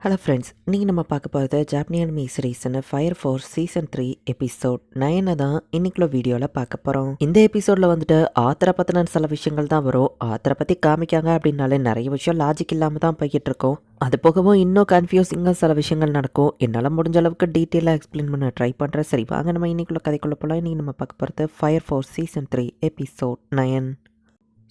Hello friends நீங்கள் நம்ம பார்க்க போகிறது ஜாப்னியன் மீ சீரீஸ்னு Fire Force season three episode நயனை தான் இன்னைக்குள்ள வீடியோவில் பார்க்க போகிறோம் இந்த எபிசோடில் வந்துட்டு ஆத்தரை பற்றின சில விஷயங்கள் தான் வரும். ஆத்தரை பற்றி காமிக்காங்க அப்படின்னாலே நிறைய விஷயம் லாஜிக் இல்லாமல் தான் போய்கிட்டு இருக்கோம். அது போகவும் இன்னும் கன்ஃபியூசிங்காக சில விஷயங்கள் நடக்கும். என்னால் முடிஞ்ச அளவுக்கு டீட்டெயிலாக எக்ஸ்பிளைன் பண்ண ட்ரை பண்ணுறேன் சரி வாங்க நம்ம இன்னைக்குள்ள கதைக்குள்ள போகலாம் இன்றைக்கி நம்ம பார்க்க போகிறது Fire Force season three episode nine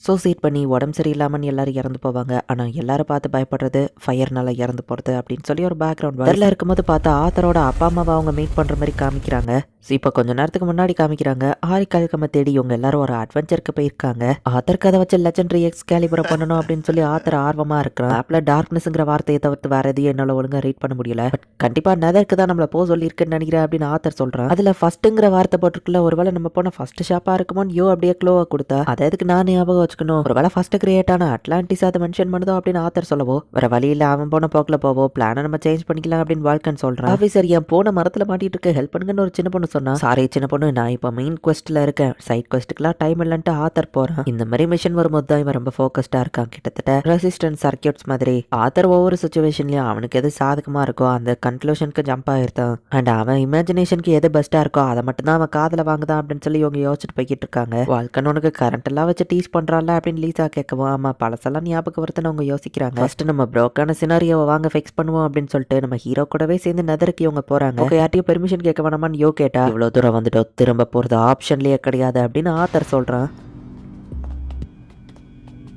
suicide பண்ணி உடம்பு சரியில்லாமல் எல்லாரும் இறந்து போவாங்க. ஆனால் எல்லாரும் பார்த்து பயப்படுறது ஃபயர்னால இறந்து போகிறது அப்படின்னு சொல்லி ஒரு பேக்ரவுண்ட் வரல இருக்கும்போது பார்த்தா ஆத்தரோட அப்பா அம்மாவை அவங்க மீட் பண்ணுற மாதிரி காமிக்கிறாங்க. ஸோ இப்போ கொஞ்ச நேரத்துக்கு முன்னாடி காமிக்கிறாங்க. ஆரி கல்கம தேடி இவங்க எல்லாரும் ஒரு அட்வென்ச்சருக்கு போயிருக்காங்க. ஆத்தர் கதை வச்சு லெஜண்டரி எக்ஸ் கேலிபரை பண்ணணும் அப்படின்னு சொல்லி ஆத்தர் ஆர்வமாக இருக்கிறான். ஆப்பில் டார்க்னஸ்ங்கிற வார்த்தையை தவிர்த்து வேற எதையும் என்னால் ஒழுங்காக ரீட் பண்ண முடியல. பட் கண்டிப்பாக நெதருக்கு தான் நம்மளை போக சொல்லியிருக்குன்னு நினைக்கிறேன் அப்படின்னு ஆத்தர் சொல்கிறான் அதில் ஃபஸ்ட்டுங்கிற வார்த்தை போட்டிருக்குல்ல ஒருவேளை நம்ம போன ஃபர்ஸ்ட் ஷாப்பாக இருக்குமோன்னு யோ அப்படியே க்ளோவாக கொடுத்தா அதை எதுக்கு நான் ஞாபகம் வச்சுக்கணும்? ஒருவேளை ஃபர்ஸ்ட் கிரியேட் ஆன அட்லாண்டிஸ் அதை மென்ஷன் பண்ணுதோ அப்படின்னு ஆத்தர் சொல்லவோ வேற வழியில் அவன் போன போக்கில் போவோ பிளானை நம்ம சேஞ்ச் பண்ணிக்கலாம் அப்படின்னு வாழ்க்கைன்னு சொல்கிறான் ஆஃபீஸர் என் போன மரத்தில் மாட்டிட்டு இருக்க? ஹெல்ப் பண்ணுங்கன்னு ஒரு சின்ன பொண்ணு சொன்னா சாரி சின்ன பொண்ணு நான் இப்போ மெயின் கொஸ்ட்ல இருக்கேன். சைட் கொஸ்ட்டுக்குலாம் டைம் இல்லைன்ட்டு ஆத்தர் போகிறான் இந்த மாதிரி மிஷன் வரும்போது தான் இவன் ரொம்ப ஃபோக்கஸ்டா இருக்கான். கிட்டத்தட்ட ரெசிஸ்டன்ஸ் சர்க்கியூட்ஸ் மாதிரி. ஆத்தர் ஒவ்வொரு சுச்சுவேஷன்லையும் அவனுக்கு எது சாதகமா இருக்கோ அந்த கன்க்ளூஷனுக்கு ஜம்ப் ஆயிருந்தான் அண்ட் அவன் இமேஜினேஷனுக்கு எது பெஸ்ட்டாக இருக்கோ அதை மட்டும் தான் அவன் காதில் வாங்குதான் அப்படின்னு சொல்லி இவங்க யோசிச்சுட்டு போய்கிட்டு இருக்காங்க. வாழ்க்கை உனக்கு கரண்ட் எல்லாம் வச்சு டீஸ் பண்ணுறாள் அப்படின்னு லீசா கேட்கவும் ஆமா பழசெல்லாம் ஞாபகம் வருதுன்னு அவங்க யோசிக்கிறாங்க. ஃபர்ஸ்ட் நம்ம ப்ரோக்கான சினாரியோவை வாங்க ஃபிக்ஸ் பண்ணுவோம் அப்படின்னு சொல்லிட்டு நம்ம ஹீரோ கூடவே சேர்ந்து நெதருக்கு இவங்க போறாங்க. யார்ட்டையும் பெர்மிஷன் கேட்க வேணாமான்னு யோ கேட்டா இவ்வளோ தூரம் வந்துட்டோம். திரும்ப போகிறது ஆப்ஷன்லேயே கிடையாது அப்படின்னு ஆத்தர் சொல்கிறான்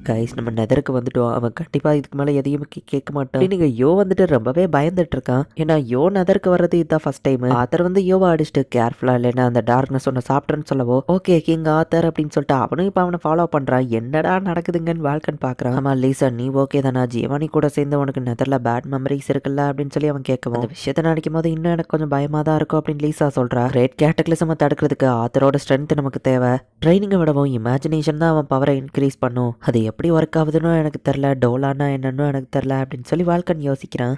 கைஸ் நம்ம நெதருக்கு வந்துட்டோம். அவன் கண்டிப்பாக இதுக்கு மேலே எதையும் கே- கேட்க மாட்டான். நீங்கள் யோ வந்துட்டு ரொம்பவே பயந்துட்டு இருக்கான் ஏன்னா யோ நெதருக்கு வர்றது இதுதான் ஃபர்ஸ்ட் டைம் ஆத்தர் வந்து யோவை அடிச்சுட்டு கேர்ஃபுல்லாக இல்லைன்னா அந்த டார்க்னஸ் ஒன்று சாப்பிட்றேன்னு சொல்லவோ? ஓகே கிங் ஆத்தர் அப்படின்னு சொல்லிட்டு அவனும் இப்போ அவனை ஃபாலோ பண்ணுறான் என்னடா நடக்குதுங்கன்னு வாழ்க்கன் பார்க்குறான் ஆமா லீசா நீ ஓகே தானா? ஜீவானி கூட சேர்ந்து உனக்கு நெதரில் பேட் மெமரிஸ் இருக்குல்ல? அப்படின்னு சொல்லி அவன் கேட்கவும். அந்த விஷயத்தை நினைக்கும் போது இன்னும் எனக்கு கொஞ்சம் பயமாக தான் இருக்கும் அப்படின்னு லீசா சொல்கிறா கிரேட் கேட்டக்லிசமை தடுக்கிறதுக்கு ஆத்தரோட ஸ்ட்ரென்த் நமக்கு தேவை. ட்ரைனிங்கை விடவும் இமேஜினேஷன் தான் அவன் பவரை இன்க்ரீஸ் பண்ணும். அது எப்படி ஒர்க் ஆகுதுன்னு எனக்கு தெரில டோலானா என்னன்னு எனக்கு தெரில அப்படின்னு சொல்லி வாழ்க்கன் யோசிக்கிறான்.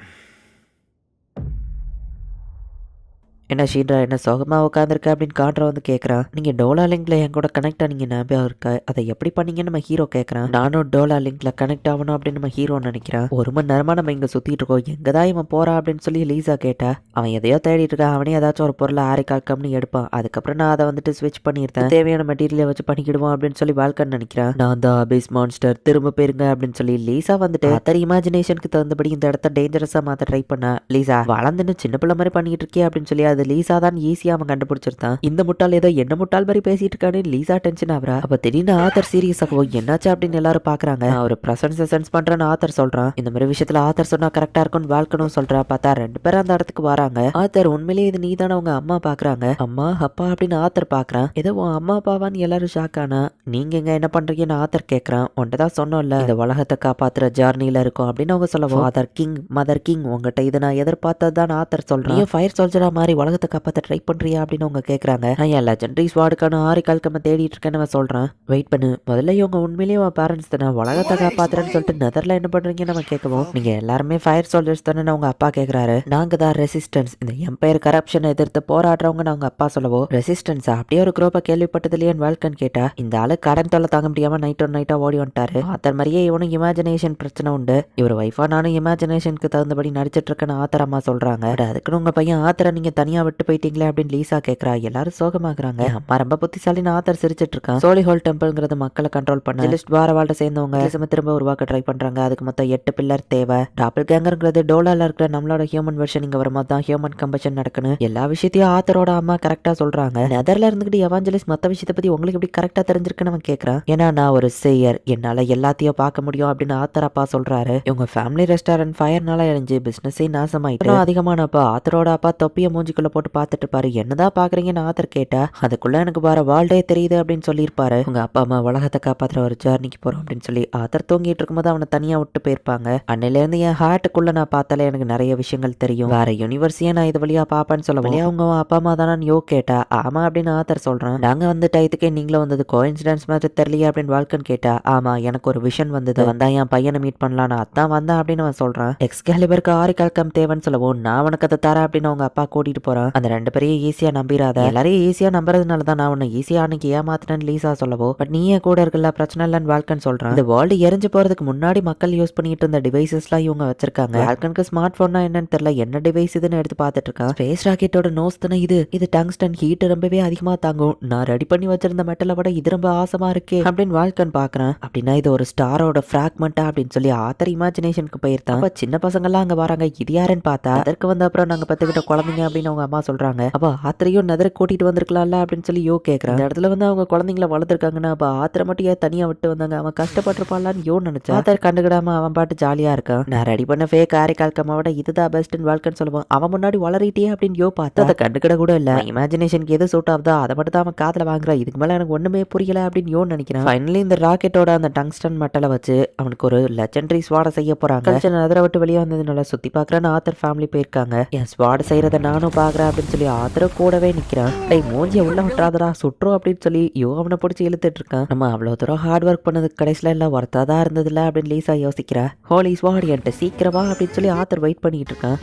என்ன ஷீட்ரா என்ன சோகமாக உட்காந்துருக்க அப்படின்னு காண்ட்ரா வந்து கேட்குறான் நீங்கள் டோலா லிங்க்ல என் கூட கனெக்ட் ஆனீங்க ஞாபகம் இருக்கா. அதை எப்படி பண்ணீங்கன்னு நம்ம ஹீரோ கேட்குறான் நானும் டோலா லிங்க்ல கனெக்ட் ஆகணும் அப்படின்னு நம்ம ஹீரோ நினைக்கிறான் ஒரு மணி நேரமாக நம்ம இங்கே சுற்றிட்டு இருக்கோம். எங்கே தான் இவன் போறா அப்படின்னு சொல்லி லீஸா கேட்டா அவன் எதையோ தேடிட்டு இருக்கான். அவனே ஏதாச்சும் ஒரு பொருளை ஆரி காக்கம்னு எடுப்பான். அதுக்கப்புறம் நான் அதை வந்துட்டு ஸ்விட்ச் பண்ணியிருந்தேன் தேவையான மெட்டீரியலை வச்சு பண்ணிக்கிடுவோம் அப்படின்னு சொல்லி வாழ்க்கன்னு நினைக்கிறான் நான் தான் அபிஸ் மான்ஸ்டர் திரும்ப போயிருங்க அப்படின்னு சொல்லி லீஸா வந்துட்டு அத்தர் இமேஜினேஷனுக்கு தகுந்தபடி இந்த இடத்த டேஞ்சரஸாக மாற்ற ட்ரை பண்ணா. லீஸா வளர்ந்துன்னு சின்ன பிள்ளை மாதிரி பண்ணிட்டு இருக்கே அப்படின்னு சொல்லி அது லீசா தான் ஈஸியாக அவன் கண்டுபிடிச்சிருந்தான். இந்த முட்டாள் ஏதோ என்ன முட்டாள் மாதிரி பேசிட்டு இருக்கான்னு லீசா டென்ஷன் ஆவரா அப்ப திடீர்னு ஆத்தர் சீரியஸ் ஆகும் என்னாச்சு? அப்படின்னு எல்லாரும் பாக்குறாங்க. அவர் பிரசன்ஸ் சென்ஸ் பண்றேன்னு ஆத்தர் சொல்றான். இந்த மாதிரி விஷயத்துல ஆத்தர் சொன்னா கரெக்டா இருக்கும்னு வாழ்க்கணும் சொல்றா. பார்த்தா ரெண்டு பேரும் அந்த இடத்துக்கு வராங்க. ஆத்தர் உண்மையிலேயே இது நீதானே? அவங்க அம்மா பாக்குறாங்க. அம்மா அப்பா அப்படின்னு ஆத்தர் பாக்குறான். ஏதோ உன் அம்மா அப்பாவான்னு எல்லாரும் ஷாக் ஆனா நீங்க எங்க என்ன பண்றீங்கன்னு ஆத்தர் கேக்குறான். உன்கிட்ட தான் சொன்னோம்ல. இந்த உலகத்தை காப்பாத்துற ஜர்னில இருக்கும் அப்படின்னு அவங்க சொல்லுவோம் ஃபாதர் கிங் மதர் கிங் உங்ககிட்ட இதை நான் எதிர்பார்த்தது தான் ஆத்தர் சொல்றேன். ஃபயர் சோல்ஜரா மாதிரி உலகத்தை காப்பாத்த ட்ரை பண்றியா அப்படின்னு அவங்க கேக்குறாங்க. நான் என் லெஜண்டரி ஸ்வாடுக்கான ஆரி கல்கம தேடிட்டு இருக்கேன்னு அவன் சொல்றான். வெயிட் பண்ணு. முதல்ல இவங்க உண்மையிலேயே உன் பேரண்ட்ஸ் தானே. உலகத்தை காப்பாத்துறேன்னு சொல்லிட்டு நெதர்ல என்ன பண்றீங்கன்னு நம்ம கேட்கவும். நீங்க எல்லாருமே ஃபயர் சோல்ஜர்ஸ் தானே அவங்க அப்பா கேக்குறாரு. நாங்க தான் ரெசிஸ்டன்ஸ் இந்த எம்பையர் கரப்ஷனை எதிர்த்து போராடுறவங்க அவங்க அப்பா சொல்லவோ? ரெசிஸ்டன்ஸா அப்படியே ஒரு குரூப்பை கேள்விப்பட்டதுலன்னு வேல்கன் கேட்டா இந்த ஆளு கடன் தொல்லை தாங்க முடியாம நைட் ஒன் நைட்டா ஓடி வந்துட்டாரு. ஆத்தர் மாதிரியே இவனும் இமேஜினேஷன் பிரச்சனை உண்டு. இவர் ஒய்ஃபா நானும் இமேஜினேஷனுக்கு தகுந்தபடி நடிச்சிட்டு இருக்கேன்னு ஆத்தர் அம்மா சொல்றாங்க. "அட, அதுக்குன்னு உங்க பையன் ஆத்தரை நீங்க தனியா விட்டு போயிட்டீங்களே அப்படின்னு லீசா கேக்குறா. எல்லாரும் சோகமாக்குறாங்க அம்மா ரொம்ப புத்திசாலின்னு ஆத்தர் சிரிச்சிட்டு இருக்கான் சோலி ஹோல் டெம்பிள்ங்கிறது மக்களை கண்ட்ரோல் பண்ண. லிஸ்ட் வார வாழ்ட சேர்ந்தவங்க. இலிசம திரும்ப உருவாக்க ட்ரை பண்றாங்க. அதுக்கு மொத்தம் எட்டு பில்லர் தேவை. டாப்பிள் கேங்கர்ங்கிறது டோலால இருக்கிற நம்மளோட ஹியூமன் வெர்ஷன் இங்க வரும்போது தான் ஹியூமன் கம்பஷன் நடக்கணும் எல்லா விஷயத்தையும் ஆத்தரோட அம்மா கரெக்டா சொல்றாங்க. நெதர்ல இருந்துகிட்டு எவாஞ்சலிஸ் மத்த விஷயத்தை பத்தி உங்களுக்கு எப்படி கரெக்டா தெரிஞ்சிருக்குன்னு அவன் கேக்குறான். ஏன்னா நான் ஒரு செய்யர் என்னால எல்லாத்தையும் பார்க்க முடியும் அப்படின்னு ஆத்தர் அப்பா சொல்றாரு. இவங்க ஃபேமிலி ரெஸ்டாரண்ட் ஃபயர்னால அழிஞ்சு பிசினஸே நாசமாயிட்டு. அதிகமானப்ப ஆத்தரோட அப்பா தொப்பிய மூஞ்சிக்குள்ள போட்டு பார்த்துட்டு பாரு. என்னதான் பாக்குறீங்கன்னு ஆத்தர் கேட்டா அதுக்குள்ள எனக்கு வர வாழ்டே தெரியுது அப்படின்னு சொல்லியிருப்பாரு. உங்க அப்பா அம்மா உலகத்தை காப்பாத்துற ஒரு ஜர்னிக்கு போறோம் அப்படின்னு சொல்லி ஆத்தர் தூங்கிட்டு இருக்கும்போது அவனை தனியா விட்டு போயிருப்பாங்க. அன்னையில இருந்து என் ஹார்ட்டுக்குள்ள நான் பார்த்தாலே எனக்கு நிறைய விஷயங்கள் தெரியும். வேற யூனிவர்ஸையே நான் இது வழியா பாப்பேன்னு சொல்ல வழியா அவங்க அப்பா அம்மா தானே யோ கேட்டா ஆமா அப்படின்னு ஆத்தர் சொல்றான். நாங்க வந்து டயத்துக்கே நீங்களும் வந்தது கோயின்சிடன்ஸ் மாதிரி தெரியலையே அப்படின்னு வாழ்க்கன் கேட்டா ஆமா எனக்கு ஒரு விஷன் வந்தது. வந்தா என் பையனை மீட் பண்ணலான்னு அதான் வந்தா அப்படின்னு அவன் சொல்றான். எக்ஸ்கேலிபருக்கு ஆரி கல்கம் தேவைன்னு சொல்லவும் நான் உனக்கு அதை தரேன் அப்படின்னு அவங்க அப்பா கூட்டிட்டு போறான் போறான். அந்த ரெண்டு பேரையும் ஈஸியா நம்பிராத எல்லாரையும் ஈஸியா நம்புறதுனால தான் நான் உன்னை ஈஸியா அன்னைக்கு ஏமாத்தினேன்னு லீசா சொல்லவோ பட் நீயே கூட இருக்கல? பிரச்சனை இல்லைன்னு வால்கன் சொல்றான். இந்த வேர்ல்டு எரிஞ்சு போறதுக்கு முன்னாடி மக்கள் யூஸ் பண்ணிட்டு இருந்த டிவைசஸ்லாம் இவங்க வச்சிருக்காங்க. வால்கனுக்கு ஸ்மார்ட் போன்னா என்னன்னு தெரியல. என்ன டிவைஸ் இதுன்னு எடுத்து பார்த்துட்டு இருக்கான். ஸ்பேஸ் ராக்கெட்டோட நோஸ் தானே இது? இது டங்ஸ்டன் ஹீட் ரொம்பவே அதிகமா தாங்கும். நான் ரெடி பண்ணி வச்சிருந்த மெட்டலை விட இது ரொம்ப ஆசமா இருக்கே அப்படின்னு வால்கன் பாக்குறான். அப்படின்னா இது ஒரு ஸ்டாரோட ஃபிராக்மெண்டா அப்படின்னு சொல்லி ஆத்தர் இமேஜினேஷனுக்கு போயிருந்தான் அப்ப சின்ன பசங்கெல்லாம் அங்க வராங்க. இது யாருன்னு பார்த்தா அதற்கு வந்த அப்புறம் நாங்க பத்துக்கிட்ட குழந்தைங்க அப்படின்னு அவங்க அம்மா சொல்றாங்க அப்ப ஆத்திரையும் நெதரை கூட்டிட்டு வந்திருக்கலாம்ல? அப்படின்னு சொல்லி யோ கேக்குறான் இந்த இடத்துல வந்து அவங்க குழந்தைங்கள வளர்த்துருக்காங்கன்னா அப்ப ஆத்திர மட்டும் ஏன் தனியா விட்டு வந்தாங்க? அவன் கஷ்டப்பட்டிருப்பான்லான்னு யோ நினைச்சா. ஆத்தர் கண்டுக்கிடாம அவன் பாட்டு ஜாலியா இருக்கான். நான் ரெடி பண்ண ஃபே ஆரிக்கால் கம்மாவோட இதுதான் பெஸ்ட்னு வாழ்க்கைன்னு சொல்லுவான். அவன் முன்னாடி வளரிட்டே அப்படின்னு யோ பார்த்தா. அதை கண்டுக்கிட கூட இல்ல. இமேஜினேஷனுக்கு எது சூட் ஆகுதோ அதை மட்டும் தான் அவன் காதல வாங்குறான் இதுக்கு மேல எனக்கு ஒண்ணுமே புரியல அப்படின்னு யோ நினைக்கிறான். ஃபைனலி இந்த ராக்கெட்டோட அந்த டங்ஸ்டன் மெட்டலை வச்சு அவனுக்கு ஒரு லெஜண்டரி ஸ்வாட செய்ய போறாங்க. கல்ச்சர் விட்டு வெளியே வந்ததுனால சுத்தி பாக்குறான்னு ஆத்தர் ஃபேமிலி போயிருக்காங்க. என் ஸ்வாட செய்யறத நானும் பாக்குறேன் அப்படின்னு சொல்லி ஆத்திர கூடவே நிக்கிறான். டேய் மூஞ்சிய உள்ள விட்டுறாதடா சுற்றுறோம் அப்படின்னு சொல்லி யோ அவனை பிடிச்சி இழுத்துட்டு இருக்கான். நம்ம அவ்வளோ தூரம் ஹார்ட் ஒர்க் பண்ணதுக்கு கடைசியில எல்லாம் ஒர்த்தா தான் இருந்ததுல அப்படின்னு லீஸா யோசிக்கிறா. ஹோலி ஸ்வாட் என்கிட்ட சீக்கிரமா அப்படின்னு சொல்லி ஆத்தர் வெயிட் பண்ணிட்டு இருக்கான்.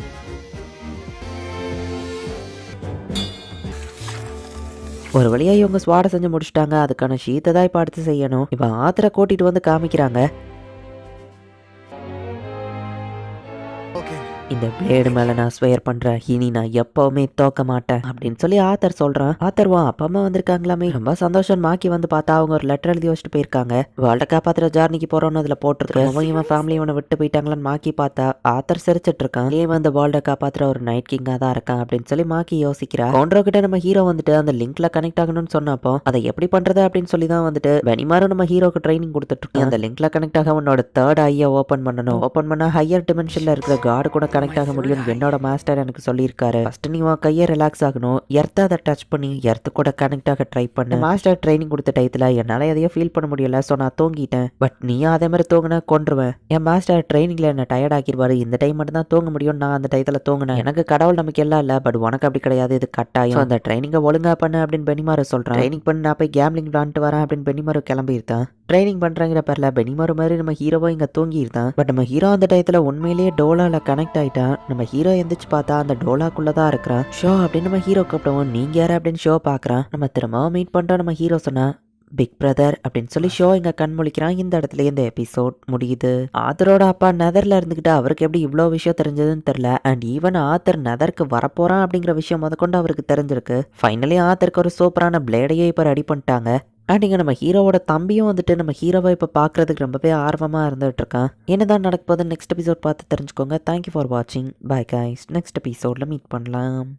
ஒரு வழியா இவங்க ஸ்வாட செஞ்சு முடிச்சிட்டாங்க. அதுக்கான ஷீத்தை தான் இப்போ அடுத்து செய்யணும். இப்போ ஆத்திர கூட்டிட்டு வந்து காமிக்கிறாங்க. இந்த பிளேடு மேல நான் ஸ்வேர் பண்றேன். இனி நான் எப்பவுமே தோக்க மாட்டேன் அப்படின்னு சொல்லி ஆத்தர் சொல்றான். ஆத்தர் வா அப்பா அம்மா வந்திருக்காங்களாமே. ரொம்ப சந்தோஷம். மாக்கி வந்து பார்த்தா அவங்க ஒரு லெட்டர் எழுதி வச்சுட்டு போயிருக்காங்க. வேர்ல்ட காப்பாத்துற ஜார்னிக்கு போறோம்னு அதுல போட்டிருக்கு அவன் இவன் ஃபேமிலி இவனை விட்டு போயிட்டாங்களான்னு மாக்கி பார்த்தா ஆத்தர் சிரிச்சிட்டு இருக்கான். ஏன் வந்து வேர்ல்ட காப்பாத்துற ஒரு நைட் கிங்கா தான் இருக்கான் அப்படின்னு சொல்லி மாக்கி யோசிக்கிறா. கவுண்டரோ கிட்ட நம்ம ஹீரோ வந்துட்டு அந்த லிங்க்ல கனெக்ட் ஆகணும்னு சொன்னப்போ அதை எப்படி பண்றது அப்படின்னு சொல்லி தான் வந்துட்டு வெனிமாரும் நம்ம ஹீரோக்கு ட்ரைனிங் கொடுத்துட்டு இருக்கோம் அந்த லிங்க்ல கனெக்ட் ஆக உன்னோட தேர்ட் ஐயை ஓபன் பண்ணணும். ஓபன் பண்ணா ஹையர் டிமென்ஷன்ல இருக்கிற காடு கூட கனெக்ட் ஆக முடியும். என்னோட மாஸ்டர் எனக்கு சொல்லியிருக்காரு. ஃபர்ஸ்ட் நீ உன் கையை ரிலாக்ஸ் ஆகணும். எர்த்த அதை டச் பண்ணி எர்த்து கூட கனெக்ட் ஆக ட்ரை பண்ணு. மாஸ்டர் ட்ரைனிங் கொடுத்த டயத்துல என்னால எதையும் ஃபீல் பண்ண முடியல. ஸோ நான் தூங்கிட்டேன். பட் நீயும் அதே மாதிரி தூங்கினா கொன்றுவேன் என் மாஸ்டர் ட்ரைனிங்ல என்ன டயர்ட் ஆக்கிடுவாரு. இந்த டைம் மட்டும் தான் தூங்க முடியும் நான் அந்த டயத்துல தூங்கினேன். எனக்கு கடவுள் நமக்கு எல்லாம் இல்ல. பட் உனக்கு அப்படி கிடையாது. இது கட்டாயம். அந்த ட்ரைனிங்கை ஒழுங்கா பண்ணு அப்படின்னு பெனிமாரு சொல்றான். ட்ரைனிங் பண்ணி. நான் போய் கேம்லிங் விளாண்டுட்டு வரேன் அப்படின்னு பெனிமாரு கிளம்பியிருந்தான். ட்ரைனிங் பண்றாங்கிற பேர்ல பெனிமாரு மாதிரி நம்ம ஹீரோவா இங்க தூங்கி இருந்தான் பட் நம்ம ஹீரோ அந்த டயத்துல உண்மையிலேயே டோலால கனெக்ட் ஆயிட்டான் நம்ம ஹீரோ எந்திரிச்சு பார்த்தா அந்த டோலாக்குள்ள தான் இருக்கிறான். ஷோ அப்படின்னு நம்ம ஹீரோ கூப்பிடுவோம் நீங்க யாரு? அப்படின்னு ஷோ பாக்குறான் நம்ம திரும்பவும் மீட் பண்ணிட்டோம் நம்ம ஹீரோ சொன்னா பிக் பிரதர் அப்படின்னு சொல்லி ஷோ இங்க கண் முழிக்கிறான். இந்த இடத்துல இந்த எபிசோட் முடியுது. ஆத்தரோட அப்பா நெதர்ல இருந்துகிட்டு அவருக்கு எப்படி இவ்வளோ விஷயம் தெரிஞ்சதுன்னு தெரியல. அண்ட் ஈவன் ஆத்தர் நெதருக்கு வரப்போறான் அப்படிங்கிற விஷயம் முதற்கொண்டு அவருக்கு தெரிஞ்சிருக்கு. ஃபைனலி ஆத்தருக்கு ஒரு சூப்பரான பிளேடையே இப்போ ரெடி பண்ணிட்டாங்க. அண்ட் இங்கே நம்ம ஹீரோவோட தம்பியும் வந்துட்டு நம்ம ஹீரோவை இப்போ பார்க்கறதுக்கு ரொம்பவே ஆர்வமாக இருந்துகிட்டு இருக்கான் என்னதான் நடக்க போகுது நெக்ஸ்ட் எபிசோட் பார்த்து தெரிஞ்சுக்கோங்க. தேங்க்யூ ஃபார் வாட்சிங் பை கைஸ் நெக்ஸ்ட் எபிசோடில் மீட் பண்ணலாம்.